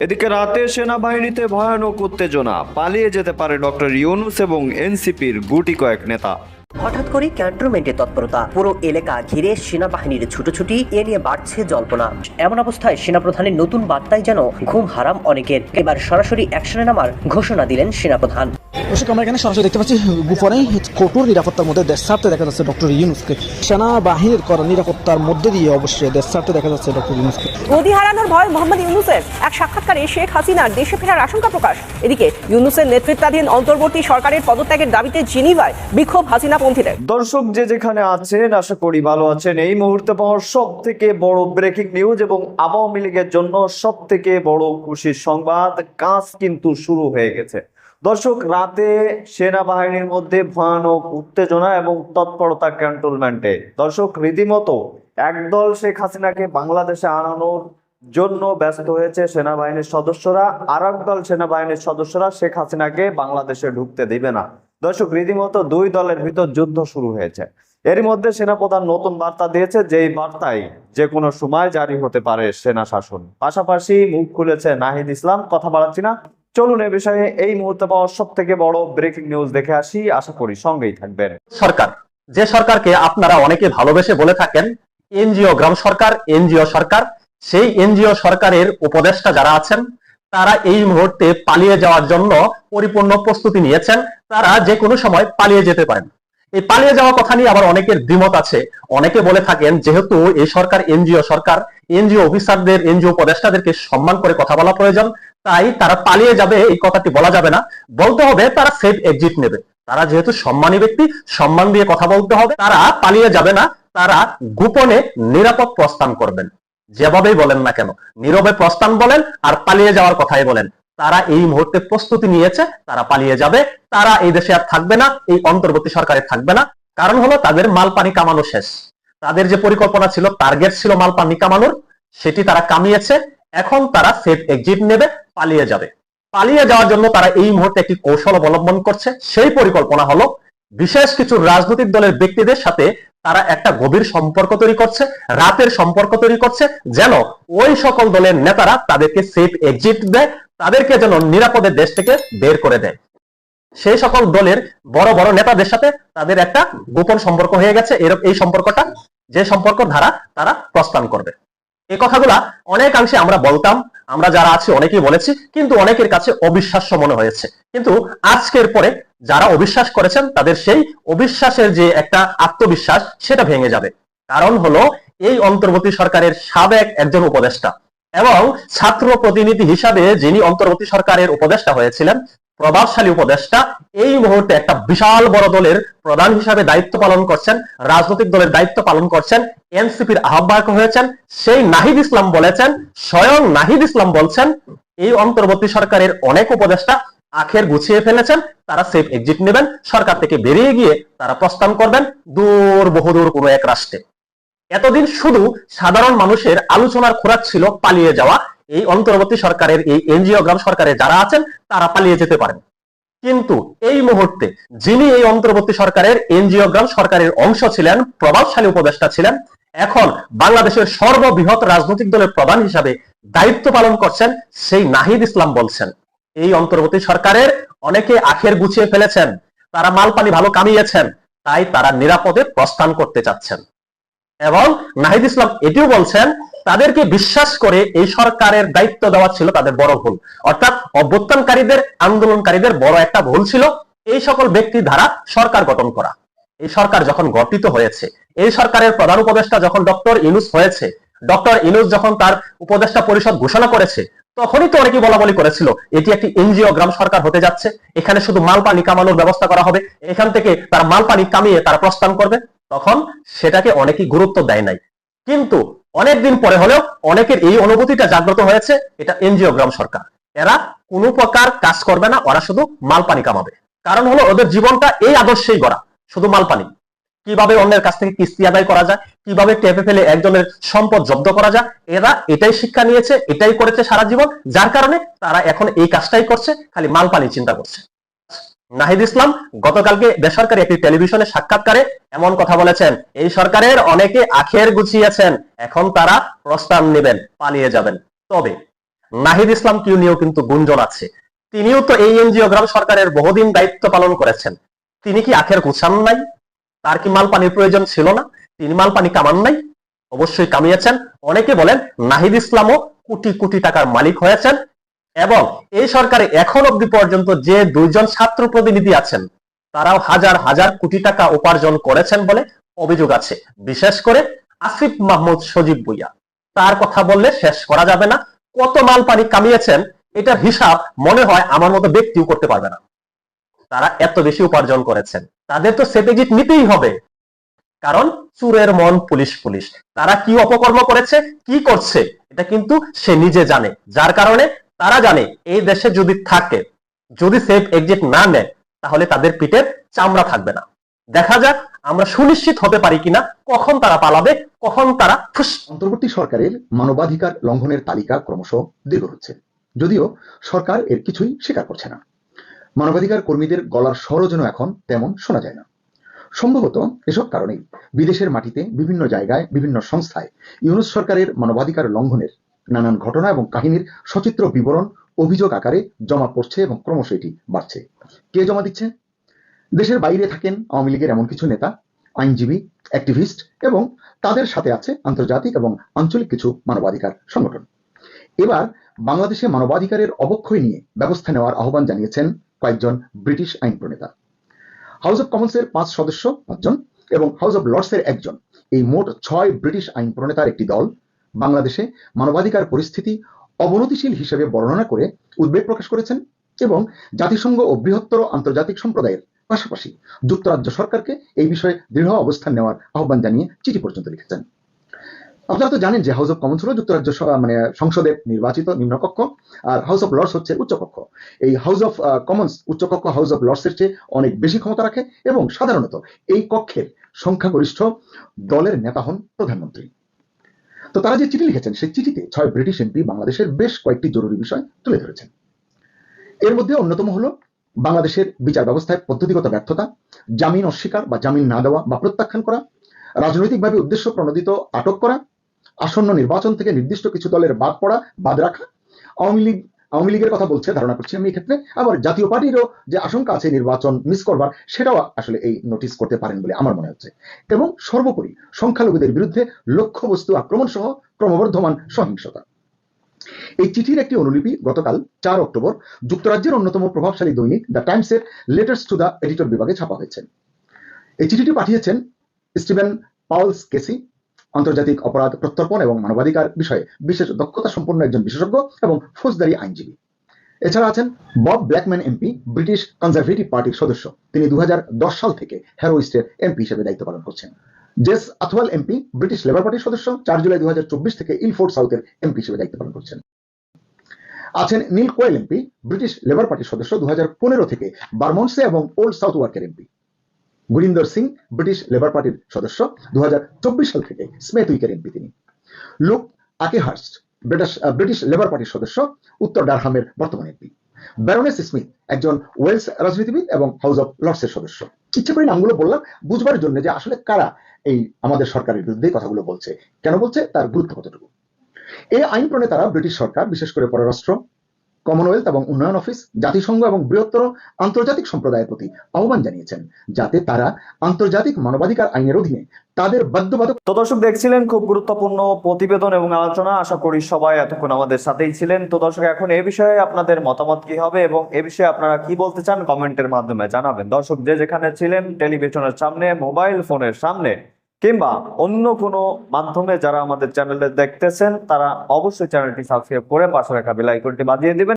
এদিকে রাতে সেনাবাহিনীতে ভয়ানক উত্তেজনা। পালিয়ে যেতে পারে ডক্টর ইউনুস এবং এনসিপির গুটি কয়েক নেতা। হঠাৎ করে ক্যান্টনমেন্টে তৎপরতা। পুরো এলাকা ঘিরে সেনাবাহিনীর ছুটোছুটি এ নিয়ে বাড়ছে জল্পনা। এমন অবস্থায় সেনাপ্রধানের নতুন বার্তায় যেন ঘুম হারাম অনেকের। এবার সরাসরি অ্যাকশনে নামার ঘোষণা দিলেন সেনাপ্রধান। দর্শক আমরা এখানে সরাসরি দেখতে পাচ্ছি গোপনে কঠোর নিরাপত্তার মধ্যে দেশ ছাড়তে দেখা যাচ্ছে ডক্টর ইউনুসকে। সেনাবাহিনীর করা নিরাপত্তার মধ্যে দিয়ে অবশ্যই দেশ ছাড়তে দেখা যাচ্ছে ডক্টর ইউনুসকে। গদি হারানোর ভয় মোহাম্মদ ইউনুসের। এক সাক্ষাৎকারে শেখ হাসিনার দেশে ফেরার আশঙ্কা প্রকাশ। এদিকে ইউনুসের নেতৃত্বাধীন অন্তর্বর্তী সরকারের পদত্যাগের দাবিতে জিনিভায় বিক্ষোভ হাসিনাপন্থীদের। দর্শক যে যেখানে আছেন আশা করি ভালো আছেন। এই মুহূর্তে পাওয়ার সব থেকে বড় ব্রেকিং নিউজ এবং আওয়ামী লীগের জন্য সব থেকে বড় খুশির সংবাদ কাজ কিন্তু শুরু হয়ে গেছে। দর্শক রাতে সেনাবাহিনীর মধ্যে ভয়ানক উত্তেজনা এবং তৎপরতা ক্যান্টনমেন্টে দর্শক, রীতিমতো একদল শেখ হাসিনাকে বাংলাদেশে আনানোর জন্য ব্যস্ত হয়েছে সেনাবাহিনীর সদস্যরা। আর দল সেনাবাহিনীর সদস্যরা শেখ হাসিনাকে বাংলাদেশে ঢুকতে দিবে না। দর্শক, রীতিমতো দুই দলের ভিতর যুদ্ধ শুরু হয়েছে। এর মধ্যে সেনাপ্রধান নতুন বার্তা দিয়েছে যেই বার্তায় যে কোনো সময় জারি হতে পারে সেনা শাসন পাশাপাশি মুখ খুলেছে নাহিদ ইসলাম। কথা বাড়াচ্ছি না। চলুন এ বিষয়ে এই মুহূর্তে পাওয়া সব থেকে বড় ব্রেকিং নিউজ দেখে আসি। আশা করি সঙ্গেই থাকবেন। সরকার, যে সরকারকে আপনারা অনেকে ভালোবেসে বলে থাকেন, এনজিও গ্রাম সরকার, এনজিও সরকার, সেই এনজিও সরকারের উপদেষ্টা যারা আছেন, তারা এই মুহূর্তে পালিয়ে যাওয়ার জন্য পরিপূর্ণ প্রস্তুতি নিয়েছেন। তারা যে কোনো সময় পালিয়ে যেতে পারেন। এই পালিয়ে যাওয়া কথা নিয়ে আবার অনেকের দ্বিমত আছে। অনেকে বলে থাকেন, যেহেতু এই সরকার এনজিও সরকার, এনজিও অফিসারদের, এনজিও উপদেষ্টাদেরকে সম্মান করে কথা বলা প্রয়োজন তাই তারা পালিয়ে যাবে, এই কথাটি বলা যাবে না। বলতে হবে তারা সেফ এক্সিট নেবে। তারা যেহেতু সম্মানী ব্যক্তি, সম্মান দিয়ে কথা বলতে হবে। তারা পালিয়ে যাবে না, তারা গোপনে নিরাপদ প্রস্থান করবেন। যেভাবেই বলেন না কেন, নীরবে প্রস্থান বলেন আর পালিয়ে যাওয়ার কথাই বলেন। তারা এই মুহূর্তে প্রস্তুতি নিয়েছে, তারা পালিয়ে যাবে। তারা এই দেশে আর থাকবে না, এই অন্তর্বর্তী সরকারে থাকবে না। কারণ হলো তাদের মাল পানি কামানো শেষ। তাদের যে পরিকল্পনা ছিল টার্গেট ছিল মাল পানি কামানোর, সেটি তারা কামিয়েছে। এখন তারা সেফ এক্সিট নেবে। পালিয়ে যাবে। পালিয়ে যাওয়ার জন্য তারা এই মুহূর্তে একটি কৌশল অবলম্বন করছে। সেই পরিকল্পনা হলো বিশেষ কিছু রাজনৈতিক দলের ব্যক্তিদের সাথে তারা একটা গভীর সম্পর্ক তৈরি করছে, রাতের সম্পর্ক তৈরি করছে, যেন ওই সকল দলের নেতারা তাদেরকে সেফ এক্সিট দেয়, তাদেরকে যেন নিরাপদে দেশ থেকে বের করে দেয়। সেই সকল দলের বড় বড় নেতাদের সাথে তাদের একটা গোপন সম্পর্ক হয়ে গেছে। এরকম এই সম্পর্কটা, যে সম্পর্ক ধারা তারা প্রস্থান করবে। এই কথাগুলা অনেকাংশে আমরা বলতাম আমরা যারা আছি অনেকেই বলেছি, কিন্তু অনেকের কাছে অবিশ্বাস্য মনে হয়েছে। কিন্তু আজকের পরে যারা অবিশ্বাস করেছেন, তাদের সেই অবিশ্বাসের যে একটা আত্মবিশ্বাস, সেটা ভেঙে যাবে। কারণ হলো, এই অন্তর্বর্তী সরকারের সাবেক একজন উপদেষ্টা এবং ছাত্র প্রতিনিধি হিসাবে যিনি অন্তর্বর্তী সরকারের উপদেষ্টা হয়েছিলেন প্রভাবশালী উপদেষ্টা এই মুহূর্তে একটা বিশাল বড় দলের প্রধান হিসাবে দায়িত্ব পালন করছেন, রাজনৈতিক দলের দায়িত্ব পালন করছেন, এনসিপির আহ্বায়ক হয়েছেন, সেই নাহিদ ইসলাম বলেছেন, স্বয়ং নাহিদ ইসলাম বলছেন, এই অন্তর্বর্তী সরকারের অনেক উপদেষ্টা আখের গুছিয়ে ফেলেছেন, তারা সেফ এক্সিট নেবেন, সরকার থেকে বেরিয়ে গিয়ে তারা প্রস্থান করবেন, দূর বহুদূর কোনো এক রাষ্ট্রে। এতদিন শুধু সাধারণ মানুষের আলোচনার খোরাক ছিল পালিয়ে যাওয়া এই অন্তর্বর্তী সরকারের, এই এনজিও গ্রাম সরকারের যারা আছেন, তারা পালিয়ে যেতে পারেন। কিন্তু এই মুহূর্তে যিনি এই অন্তর্বর্তী সরকারের, এনজিও গ্রাম সরকারের অংশ ছিলেন, প্রভাবশালী উপদেষ্টা ছিলেন, এখন বাংলাদেশের সর্ববৃহৎ রাজনৈতিক দলের প্রধান হিসাবে দায়িত্ব পালন করছেন সেই নাহিদ ইসলাম বলছেন। এই অন্তর্বর্তী সরকারের অনেকে আখের গুছিয়ে ফেলেছেন, তারা মাল পানি ভালো কামিয়েছেন, তাই তারা নিরাপদে প্রস্থান করতে চাচ্ছেন। এবং নাহিদ ইসলাম এটিও বলছেন, তাদেরকে বিশ্বাস করে এই সরকারের দায়িত্ব দেওয়া ছিল তাদের বড় ভুল। অর্থাৎ অভ্যুত্থানকারীদের, আন্দোলনকারীদের বড় একটা ভুল ছিল এই সকল ব্যক্তি দ্বারা সরকার গঠন করা। এই সরকার যখন গঠিত হয়েছে, এই সরকারের প্রধান উপদেষ্টা যখন ডক্টর ইনুস হয়েছে, ডক্টর ইনুস যখন তার উপদেষ্টা পরিষদ ঘোষণা করেছে, তখনই তো অনেকেই বলা বলি করেছিল, এটি একটি এনজিও গ্রাম সরকার হতে যাচ্ছে, এখানে শুধু মাল পানি কামানোর ব্যবস্থা করা হবে, এখান থেকে তারা মাল পানি কামিয়ে তারা প্রস্থান করবে। তখন সেটাকে অনেকেই গুরুত্ব দেয় নাই। কিন্তু অনেকদিন পরে হলেও অনেকের এই অনুভূতিটা জাগ্রত হয়েছে, এটা এনজিও গ্রাম সরকার। এরা কোনো প্রকার কাজ করবে না, ওরা শুধু মাল পানি কামাবে। কারণ হলো ওদের জীবনটা এই আদর্শেই গড়া, শুধু মাল পানি কীভাবে অন্যের কাছ থেকে কিস্তি আদায় করা যায়, কীভাবে টেপে ফেলে একজনের সম্পদ জব্দ করা যায়, এরা এটাই শিক্ষা নিয়েছে, এটাই করেছে সারা জীবন। যার কারণে তারা এখন এই কাজটাই করছে, খালি মাল পানি চিন্তা করছে। নাহিদ ইসলাম গতকালকে বেসরকারি একটি টেলিভিশনে সাক্ষাৎকারে এমন কথা বলেছেন, এই সরকারের অনেকে আখের গুছিয়েছেন, এখন তারা প্রস্তাব নেবেন, পালিয়ে যাবেন। তবে নাহিদ ইসলামকে নিয়েও কিন্তু গুঞ্জন আছে। তিনিও তো এই এনজিও গ্রাম সরকারের বহুদিন দায়িত্ব পালন করেছেন। তিনি কি আখের গুছান নাই? তার কি মাল পানির প্রয়োজন ছিল না? তিনি মাল পানি কামান নাই? অবশ্যই কামিয়েছেন। অনেকে বলেন, নাহিদ ইসলামও কোটি কোটি টাকার মালিক হয়েছেন এবং এই সরকারে এখন অব্দি পর্যন্ত যে দুইজন ছাত্র প্রতিনিধি আছেন, তারাও হাজার হাজার কোটি টাকা উপার্জন করেছেন বলে অভিযোগ আছে। বিশেষ করে আসিফ মাহমুদ সজীব ভুইয়া। তার কথা বললে শেষ করা যাবে না। কত মাল পানি কামিয়েছেন, এটার হিসাব মনে হয় আমার মতো ব্যক্তিও করতে পারবে না। তারা এত বেশি উপার্জন করেছেন। তাদের তো সেপেজিট নিতেই হবে। কারণ চুরের মন পুলিশ পুলিশ। তারা কি অপকর্ম করেছে, কি করছে, এটা কিন্তু সে নিজে জানে। যার কারণে তারা জানে এই দেশে যদি থাকে, যদি সেফ এক্সিট না নেয়, তাহলে তাদের পিঠের চামড়া থাকবে না। দেখা যাক আমরা সুনিশ্চিত হতে পারি কিনা, কখন তারা পালাবে, কখন তারা অন্তর্বর্তী সরকারের মানবাধিকার লঙ্ঘনের তালিকা ক্রমশ দীর্ঘ হচ্ছে। যদিও সরকার এর কিছুই স্বীকার করছে না। মানবাধিকার কর্মীদের গলার স্বরও যেন এখন তেমন শোনা যায় না। সম্ভবত এসব কারণেই বিদেশের মাটিতে বিভিন্ন জায়গায়, বিভিন্ন সংস্থায় ইউনুস সরকারের মানবাধিকার লঙ্ঘনের নানান ঘটনা এবং কাহিনীর সচিত্র বিবরণ, অভিযোগ আকারে জমা পড়ছে এবং ক্রমশ এটি বাড়ছে। কে জমা দিচ্ছে? দেশের বাইরে থাকেন আওয়ামী লীগের এমন কিছু নেতা, আইনজীবী অ্যাক্টিভিস্ট এবং তাদের সাথে আছে আন্তর্জাতিক এবং আঞ্চলিক কিছু মানবাধিকার সংগঠন। এবার বাংলাদেশে মানবাধিকারের অবক্ষয় নিয়ে ব্যবস্থা নেওয়ার আহ্বান জানিয়েছেন কয়েকজন ব্রিটিশ আইন প্রণেতা। হাউস অব কমন্সের পাঁচ সদস্য পাঁচজন এবং হাউস অব লর্ডসের একজন। এই মোট ছয় ব্রিটিশ আইন প্রণেতার একটি দল বাংলাদেশে মানবাধিকার পরিস্থিতি অবনতিশীল হিসেবে বর্ণনা করে উদ্বেগ প্রকাশ করেছেন এবং জাতিসংঘ ও বৃহত্তর আন্তর্জাতিক সম্প্রদায়ের পাশাপাশি যুক্তরাজ্য সরকারকে এই বিষয়ে দৃঢ় অবস্থান নেওয়ার আহ্বান জানিয়ে চিঠি পর্যন্ত লিখেছেন। আপনারা তো জানেন যে হাউস অফ কমন্স হলো যুক্তরাজ্য মানে সংসদের নির্বাচিত নিম্নকক্ষ আর হাউস অফ লর্ডস হচ্ছে উচ্চকক্ষ। এই হাউস অফ কমন্স উচ্চকক্ষ হাউস অফ লর্ডসের চেয়ে অনেক বেশি ক্ষমতা রাখে এবং সাধারণত এই কক্ষের সংখ্যাগরিষ্ঠ দলের নেতা হন প্রধানমন্ত্রী। তো তারা যে চিঠি লিখেছেন, সেই চিঠিতে ছয় ব্রিটিশ এমপি বাংলাদেশের বেশ কয়েকটি জরুরি বিষয় তুলে ধরেছেন। এর মধ্যে অন্যতম হলো বাংলাদেশের বিচার ব্যবস্থায় পদ্ধতিগত ব্যর্থতা, জামিন অস্বীকার বা জামিন না দেওয়া বা প্রত্যাখ্যান করা, রাজনৈতিকভাবে উদ্দেশ্য প্রণোদিত আটক করা, আসন্ন নির্বাচন থেকে নির্দিষ্ট কিছু দলের বাদ পড়া, বাদ রাখা, আওয়ামী লীগ আওয়ামী লীগের কথা বলছে, ধারণা করছি আমি এক্ষেত্রে। আবার জাতীয় পার্টিরও যে আশঙ্কা আছে নির্বাচন মিস করবার, সেটাও আসলে এই নোটিস করতে পারেন বলে আমার মনে হচ্ছে। এবং সর্বোপরি সংখ্যালঘুদের বিরুদ্ধে লক্ষ্যবস্তু আক্রমণ সহ ক্রমবর্ধমান সহিংসতা। এই চিঠির একটি অনুলিপি গতকাল চার অক্টোবর যুক্তরাজ্যের অন্যতম প্রভাবশালী দৈনিক দ্য টাইমসের লেটার্স টু দ্য এডিটর বিভাগে ছাপা হয়েছে। এই চিঠিটি পাঠিয়েছেন স্টিভেন পাউলস কেসি আন্তর্জাতিক অপরাধ প্রত্যর্পণ এবং মানবাধিকার বিষয়ে বিশেষ দক্ষতা সম্পন্ন একজন বিশেষজ্ঞ এবং ফৌজদারি আইনজীবী। এছাড়া আছেন Bob Blackman MP, British Conservative পার্টির সদস্য। তিনি দু হাজার দশ সাল থেকে হ্যারো হ্যারোইস্টের এমপি হিসেবে দায়িত্ব পালন করছেন। Jas Athwal MP, British Labour পার্টির সদস্য, চার জুলাই দু হাজার চব্বিশ থেকে ইলফোর্ড সাউথের এমপি হিসেবে দায়িত্ব পালন করছেন। আছেন Neil Coyle MP, British Labour পার্টির সদস্য দু হাজার পনেরো থেকে বারমন্সে এবং ওল্ড সাউথ ওয়ার্কের MP. Gurinder Singh, British Labour পার্টির সদস্য দু হাজার চব্বিশ সাল থেকে স্মেথ উইকের এমপি তিনি। Luke Akehurst, British British Labour পার্টির সদস্য, উত্তর ডারহামের বর্তমান এমপি। ব্যারোনেস স্মিথ একজন ওয়েলস রাজনীতিবিদ এবং হাউস অফ লর্ডসের সদস্য। ইচ্ছে করে নামগুলো বললাম, বুঝবার জন্য যে আসলে কারা এই আমাদের সরকারের বিরুদ্ধে কথাগুলো বলছে, কেন বলছে, তার গুরুত্ব কতটুকু? এই আইন প্রণেতারা ব্রিটিশ সরকার, বিশেষ করে পররাষ্ট্র কমনওয়েলথ এবং উন্নয়ন অফিস জাতিসংঘ এবং বৃহত্তর আন্তর্জাতিক সম্প্রদায়ের প্রতি আহ্বান জানিয়েছেন, যাতে তারা আন্তর্জাতিক মানবাধিকার আইনের অধীনে তাদের বাধ্যবাধক তো দর্শক, দেখছিলেন খুব গুরুত্বপূর্ণ প্রতিবেদন এবং আলোচনা। আশা করি সবাই এতক্ষণ আমাদের সাথেই ছিলেন। তো দর্শক, এখন এ বিষয়ে আপনাদের মতামত কি হবে এবং এ বিষয়ে আপনারা কি বলতে চান কমেন্টের মাধ্যমে জানাবেন। দর্শক, যে যেখানে ছিলেন, টেলিভিশনের সামনে, মোবাইল ফোনের সামনে, কিংবা অন্য কোনো মাধ্যমে যারা আমাদের চ্যানেলে দেখতেছেন, তারা অবশ্যই চ্যানেলটি সাবস্ক্রাইব করে পাশে রাখা বেল আইকনটি বাজিয়ে দিবেন।